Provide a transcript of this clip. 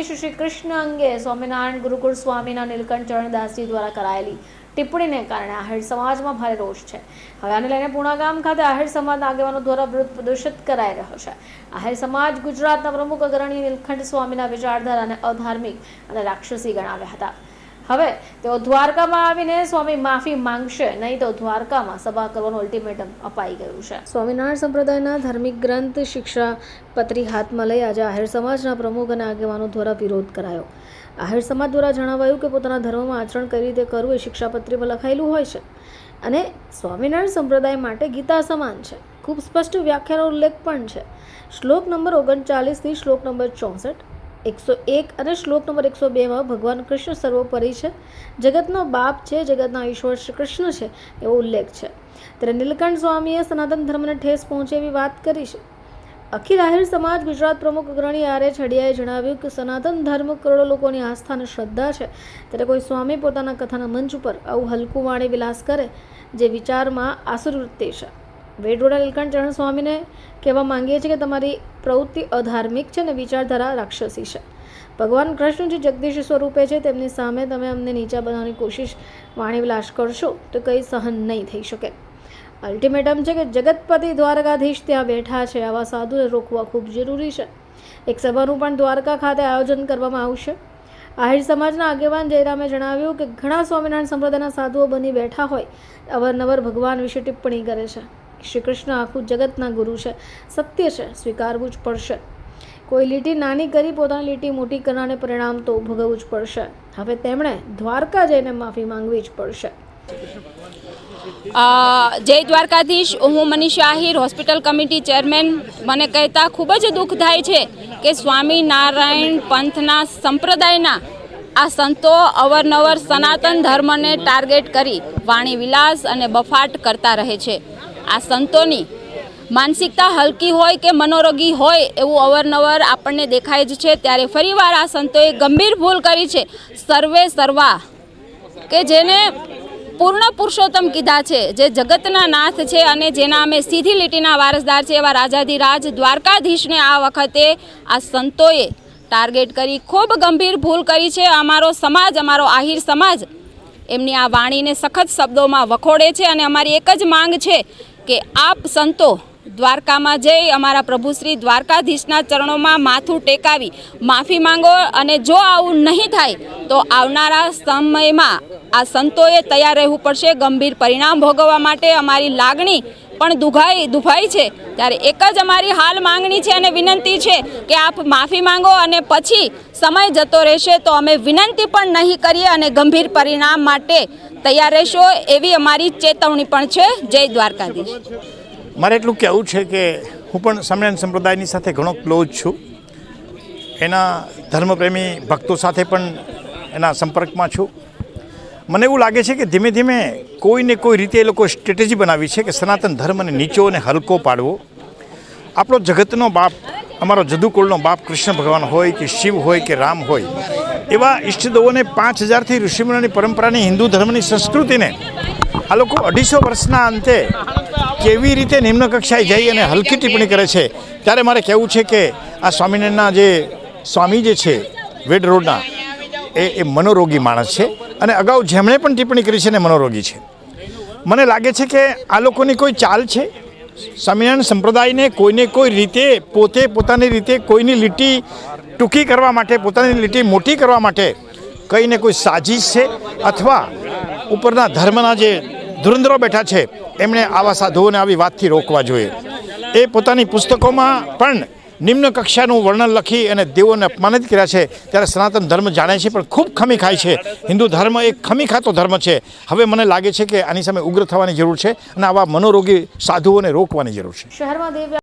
દ્વારકાધીશ શ્રી કૃષ્ણ અંગે સ્વામિનારાયણ ગુરુકુળ સ્વામીના નીલકંઠ ચરણદાસજી દ્વારા કરાયેલી ટિપ્પણીને કારણે આહિર સમાજમાં ભારે રોષ છે. હવે આને લઈને પૂણાગામ ખાતે આહિર સમાજના આગેવાનો દ્વારા વિરોધ પ્રદર્શિત કરાઈ રહ્યો છે. આહિર સમાજ ગુજરાતના પ્રમુખ અગ્રણી નીલકંઠ સ્વામીના વિચારધારાને અધાર્મિક અને રાક્ષસી ગણાવ્યા હતા. હવે તેઓ દ્વારકામાં આવીને સ્વામી માફી માંગશે, નહીં તો દ્વારકામાં સભા કરવાનું અલ્ટિમેટમ અપાઈ ગયું છે. સ્વામિનારાયણ સંપ્રદાયના ધાર્મિક ગ્રંથ, શિક્ષા પત્રી હાથમાં લઈ આજે આહિર સમાજના પ્રમુખ અને આગેવાનો દ્વારા વિરોધ કરાયો. આહિર સમાજ દ્વારા જણાવાયું કે પોતાના ધર્મમાં આચરણ કઈ રીતે કરવું એ શિક્ષાપત્રીમાં લખાયેલું હોય છે. અને સ્વામિનારાયણ સંપ્રદાય માટે ગીતા સમાન છે. ખૂબ સ્પષ્ટ વ્યાખ્યાનો ઉલ્લેખ પણ છે. શ્લોક નંબર ઓગણચાલીસથી શ્લોક નંબર ચોસઠ. એકસો એક અને શ્લોક નંબર એકસો બેમાં ભગવાન કૃષ્ણ સર્વોપરી છે. જગતનો બાપ છે, જગતના ઈશ્વર શ્રી કૃષ્ણ છે, એવો ઉલ્લેખ છે. ત્યારે નીલકંઠ સ્વામીએ સનાતન ધર્મને ઠેસ પહોંચે એવી વાત કરી છે. અખિલ આહિર સમાજ ગુજરાત પ્રમુખ અગ્રણી આર એચ હડિયાએ જણાવ્યું કે સનાતન ધર્મ કરોડો લોકોની આસ્થા અને શ્રદ્ધા છે. ત્યારે કોઈ સ્વામી પોતાના કથાના મંચ ઉપર આવું હલકું વાણી વિલાસ કરે જે વિચારમાં આસુરવૃત્તિ છે. વેડોડા નીલકંઠ ચરણ સ્વામીને કહેવા માંગીએ છીએ કે તમારી પ્રવૃત્તિ અધાર્મિક છે અને વિચારધારા રાક્ષસી છે. ભગવાન કૃષ્ણ જે જગદીશ સ્વરૂપે છે, તેમની સામે તમે અમને નીચા બનાવવાની કોશિશ વાણી વિલાસ કરશો તો કંઈ સહન નહીં થઈ શકે. અલ્ટિમેટમ છે કે જગતપતિ દ્વારકાધીશ ત્યાં બેઠા છે, આવા સાધુને રોકવા ખૂબ જરૂરી છે. એક સભાનું પણ દ્વારકા ખાતે આયોજન કરવામાં આવશે. આહિર સમાજના આગેવાન જયરામે જણાવ્યું કે ઘણા સ્વામિનારાયણ સંપ્રદાયના સાધુઓ બની બેઠા હોય, અવારનવાર ભગવાન વિશે ટિપ્પણી કરે છે. શ્રી કૃષ્ણ આખું જગતના ગુરુ છે, સત્ય છે, સ્વીકારવું જ પડશે. કોઈ લીટી નાની કરી પોતાની લીટી મોટી કરવાને પરિણામ તો ભોગવવું જ પડશે. હવે તેમણે દ્વારકા જઈને માફી માંગવી જ પડશે. જય દ્વારકાધીશ. હું Manisha Ahir, hospital committee chairman. મને કહેતા ખૂબ જ દુઃખ થાય છે કે સ્વામિનારાયણ પંથના સંપ્રદાયના આ સંતો અવરનવર સનાતન ધર્મને ટાર્ગેટ કરી વાણી વિલાસ અને બફાટ કરતા રહે છે. આ સંતોની માનસિકતા હલકી હોય કે મનોરોગી હોય એવું અવરનવર આપણને દેખાય જ છે, ત્યારે ફરીવાર આ સંતોએ ગંભીર ભૂલ કરી છે. સર્વે સર્વા, કે જેને પૂર્ણ પુરુષોત્તમ કીધા છે, જે જગતના નાથ છે અને જેના અમે સીધી લીટીના વારસદાર છે એવા રાજાધિરાજ દ્વારકાધીશને આ વખતે આ સંતોએ ટાર્ગેટ કરી, ખૂબ ગંભીર ભૂલ કરી છે. અમારો સમાજ, અમારો આહિર સમાજ એમની આ વાણીને સખત શબ્દોમાં વખોડે છે અને અમારી એક જ માંગ છે કે આપ સંતો દ્વારકામાં જઈ અમારા પ્રભુ શ્રી દ્વારકાધીશના ચરણોમાં માથું ટેકાવી માફી માંગો અને જો આવું નહીં થાય, તો આવનારા સમયમાં આ સંતોએ તૈયાર રહેવું પડશે. ગંભીર પરિણામ ભોગવવા માટે અમારી લાગણી પણ દુભાઈ દુભાઈ છે. ત્યારે એક જ અમારી હાલ માંગણી છે અને વિનંતી છે કે આપ માફી માંગો અને પછી સમય જતો રહેશે તો અમે વિનંતી પણ નહીં કરીએ અને ગંભીર પરિણામ માટે તૈયાર રહેશો એવી અમારી ચેતવણી પણ છે. જય દ્વારકાધીશ. મારે એટલું કહેવું છે કે હું પણ સમયન સંપ્રદાયની સાથે ઘણો ક્લોઝ છું. એના ધર્મપ્રેમી ભક્તો સાથે પણ એના સંપર્કમાં છું. મને એવું લાગે છે કે ધીમે ધીમે કોઈને કોઈ રીતે એ લોકો સ્ટ્રેટેજી બનાવી છે કે સનાતન ધર્મને નીચો અને હલકો પાડવો. આપણો જગતનો બાપ, અમારો જદુકુળનો બાપ કૃષ્ણ ભગવાન હોય કે શિવ હોય કે રામ હોય એવા ઈષ્ટદેવોને પાંચ હજારથી ઋષિમુનિની પરંપરાની હિન્દુ ધર્મની સંસ્કૃતિને આ લોકો અઢીસો વર્ષના અંતે કેવી રીતે નિમ્ન કક્ષાએ જઈ અને હલકી ટિપ્પણી કરે છે? ત્યારે મારે કહેવું છે કે આ સ્વામિનારાયણના જે સ્વામી જે છે વેડ રોડના, એ એ મનોરોગી માણસ છે અને અગાઉ જેમણે પણ ટિપ્પણી કરી છે ને મનોરોગી છે. મને લાગે છે કે આ લોકોની કોઈ ચાલ છે? સ્વામિનારાયણ સંપ્રદાયને કોઈને કોઈ રીતે, પોતે પોતાની રીતે કોઈની લીટી ટૂંકી કરવા માટે, પોતાની લીટી મોટી કરવા માટે કંઈને કોઈ સાજીશ છે? અથવા ઉપરના ધર્મના જે ધુરંધરો બેઠા છે, એમણે આવા સાધુઓને આવી વાતથી રોકવા જોઈએ? એ પોતાની પુસ્તકોમાં પણ નિમ્ન કક્ષાનું વર્ણન લખી અને દેવોને અપમાનિત કર્યા છે. ત્યારે સનાતન ધર્મ જાણે છે, પણ ખૂબ ખમી ખાય છે. હિન્દુ ધર્મ એક ખમી ખાતો ધર્મ છે. હવે મને લાગે છે કે આની સામે ઉગ્ર થવાની જરૂર છે અને આવા મનોરોગી સાધુઓને રોકવાની જરૂર છે.